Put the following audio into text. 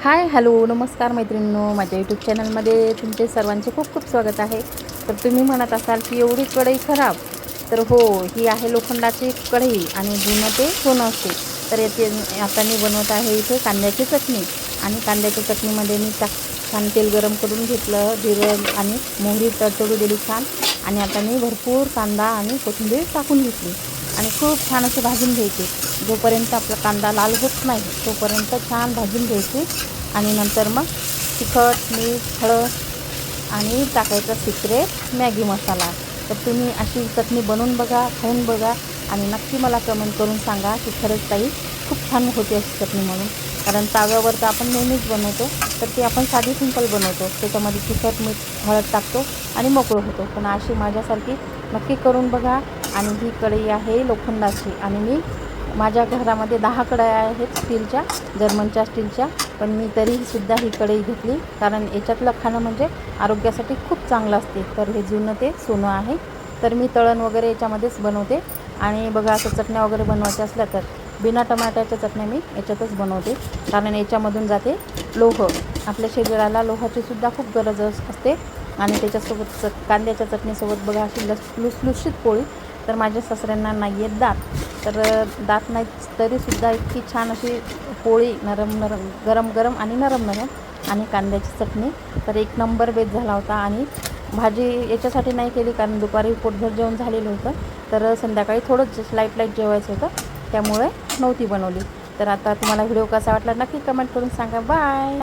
Hi hello नमस्कार मैत्रिणींनो. माझ्या यूट्यूब चॅनलमध्ये तुमचे सर्वांचे खूप खूप स्वागत आहे. तर तुम्ही म्हणत असाल की एवढी कढई खराब. तर हो ही आहे लोखंडाची कढई आणि जुनं ते सोनं असते. तर याचे आता मी बनवत आहे इथे कांद्याची चटणी. आणि कांद्याच्या चटणीमध्ये मी चा छान तेल गरम करून घेतलं जिरं आणि मोहरी तडतडू दिली छान. आणि आता मी भरपूर कांदा आणि कोथिंबीर टाकून घेतली. आणि खूप छान असं भाजून घ्यायची. जोपर्यंत आपला कांदा लाल होत नाही तोपर्यंत छान भाजून घ्यायची. आणि नंतर मग तिखट मीठ हळद आणि टाकायचा सिक्रेट मॅगी मसाला. तर तुम्ही अशी चटणी बनवून बघा खाऊन बघा आणि नक्की मला कमेंट करून सांगा की खरंच ताई खूप छान होती अशी चटणी म्हणून. कारण ताव्यावर तर आपण नेहमीच बनवतो तर ती आपण साधी सिंपल बनवतो. त्याच्यामध्ये तिखट मीठ हळद टाकतो आणि मोकळं होतो. पण अशी माझ्यासारखी नक्की करून बघा. आणि ही कढई आहे लोखंडाची आणि मी माझ्या घरामध्ये दहा कढया आहेत स्टीलच्या जर्मनच्या स्टीलच्या पण मी तरीसुद्धा ही कढई घेतली. कारण याच्यातलं खाणं म्हणजे आरोग्यासाठी खूप चांगलं असते. तर हे जुनं ते सोनं आहे. तर मी तळण वगैरे याच्यामध्येच बनवते. आणि बघा असं चटण्या वगैरे बनवायच्या असल्या तर बिना टमाट्याच्या चटण्या मी याच्यातच बनवते. कारण याच्यामधून जाते लोह. आपल्या शरीराला लोहाचीसुद्धा खूप गरज असते. आणि त्याच्यासोबत च कांद्याच्या चटणीसोबत बघा अशी लस लुसलुशीत पोळी. तर माझ्या सासऱ्यांना नाही आहेत दात. तर दात नाहीत तरीसुद्धा इतकी छान अशी पोळी नरम नरम गरम गरम आणि नरम नरम आणि कांद्याची चटणी. तर एक नंबर बेत झाला होता आणि भाजी याच्यासाठी नाही केली कारण दुपारी पोटभर जेवण झालेलं होतं. तर संध्याकाळी थोडंच लाइट लाइट जेवायचं होतं. त्यामुळे नव्हती बनवली. तर आता तुम्हाला व्हिडिओ कसा वाटला नक्की कमेंट करून सांगा. बाय